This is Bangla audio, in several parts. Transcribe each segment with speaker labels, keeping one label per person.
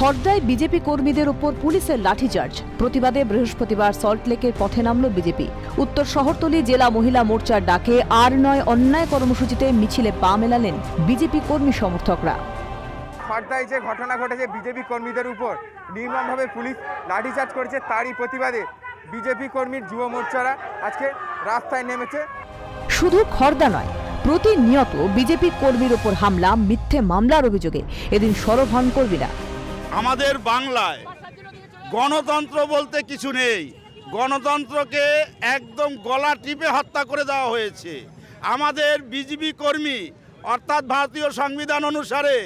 Speaker 1: খর্দায় বিজেপি কর্মীদের ওপর পুলিশের লাঠিচার্জ। প্রতিবাদে বৃহস্পতিবার সল্টলেকের পথে নামল বিজেপি। উত্তর শহরতলি জেলা মহিলা মোর্চার ডাকে আর নয় অন্যায় কর্মসূচিতে মিছিলে পা মেলালেন বিজেপি কর্মী সমর্থকরা।
Speaker 2: খর্দায় যে ঘটনা ঘটেছে বিজেপি কর্মীদের উপর নির্মমভাবে পুলিশ লাঠিচার্জ করেছে তারই প্রতিবাদে বিজেপি কর্মীর যুব মোর্চারা আজকে রাস্তায় নেমেছে।
Speaker 1: শুধু খর্দা নয় প্রতিনিয়ত বিজেপি কর্মীর ওপর হামলা মিথ্যে মামলার অভিযোগে। এদিন সরব হন কর্মীরা।
Speaker 3: আমাদের বাংলায় গণতন্ত্র বলতে কিছু নেই। গণতন্ত্রকে একদম গলা টিপে হত্যা করে দেওয়া হয়েছে। আমাদের বিজেপি কর্মী, অর্থাৎ ভারতীয় সংবিধান অনুসারে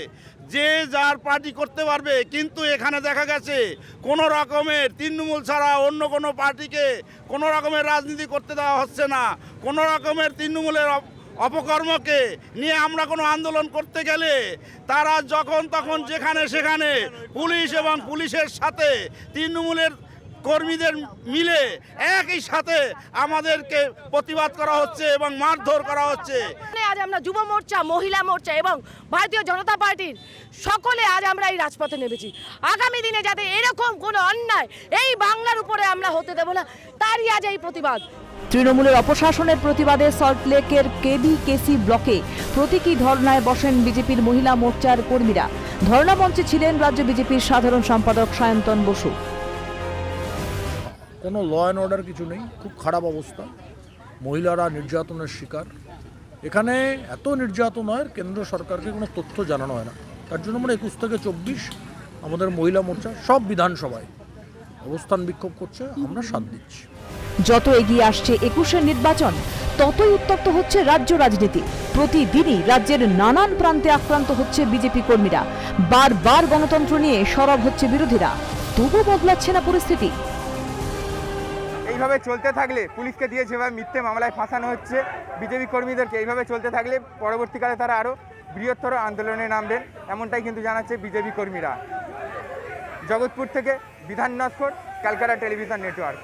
Speaker 3: যে যার পার্টি করতে পারবে, কিন্তু এখানে দেখা গেছে কোনো রকমের তৃণমূল ছাড়া অন্য কোনো পার্টিকে কোনো রকমের রাজনীতি করতে দেওয়া হচ্ছে না। কোনো রকমের তৃণমূলের অপকর্মকে নিয়ে আমরা কোনো আন্দোলন করতে গেলে তারা যখন তখন যেখানে সেখানে পুলিশ এবং পুলিশের সাথে তৃণমূলের কর্মীদের মিলে একই সাথে আমাদেরকে প্রতিবাদ করা হচ্ছে এবং মারধর করা হচ্ছে।
Speaker 4: আজ আমরা যুব মোর্চা মহিলা মোর্চা এবং ভারতীয় জনতা পার্টির সকলে আজ আমরা এই রাজপথে নেমেছি। আগামী দিনে যাতে এরকম কোনো অন্যায় এই বাংলার উপরে আমরা হতে দেব না তারই আজ এই প্রতিবাদ।
Speaker 1: তৃণমূলের অপশাসনের প্রতিবাদে সল্টলেকের কেবি কেসি ব্লকে প্রতীকী ধর্নায় বসেন বিজেপির মহিলা মোর্চার কর্মীরা। ধর্ণা মঞ্চে ছিলেন রাজ্য বিজেপির সাধারণ সম্পাদক সায়ন্তন বসু।
Speaker 5: কোনো ল অ্যান্ড অর্ডার কিছু নেই খুব খারাপ অবস্থা। মহিলারা নির্যাতনের শিকার। এখানে এত নির্যাতন হয় কেন্দ্র সরকারকে কোনো তথ্য জানানো হয় না। তার জন্য আমরা একুশ থেকে চব্বিশ আমাদের মহিলা মোর্চা সব বিধানসভায় অবস্থান বিক্ষোভ করছে, আমরা সাথ দিচ্ছি।
Speaker 1: যত এগিয়ে আসছে একুশের নির্বাচন, ততই উত্তপ্ত হচ্ছে রাজ্য রাজনীতি। প্রতিদিনই রাজ্যের নানান প্রান্তে আক্রান্ত হচ্ছে বিজেপি কর্মীরা। বারবার গণতন্ত্র নিয়ে সরব হচ্ছে বিরোধীরা। তবু বদলাচ্ছে না পরিস্থিতি।
Speaker 2: এইভাবে চলতে থাকলে, পুলিশকে দিয়ে যেভাবে মিথ্যে মামলায় ফাঁসানো হচ্ছে, বিজেপি কর্মীদেরকে এইভাবে চলতে থাকলে পরবর্তীকালে তারা আরও বৃহত্তর আন্দোলনে নামবেন, এমনটাই কিন্তু জানাচ্ছে বিজেপি কর্মীরা। জগৎপুর থেকে বিধান নস্কর, ক্যালকাটা টেলিভিশন নেটওয়ার্ক।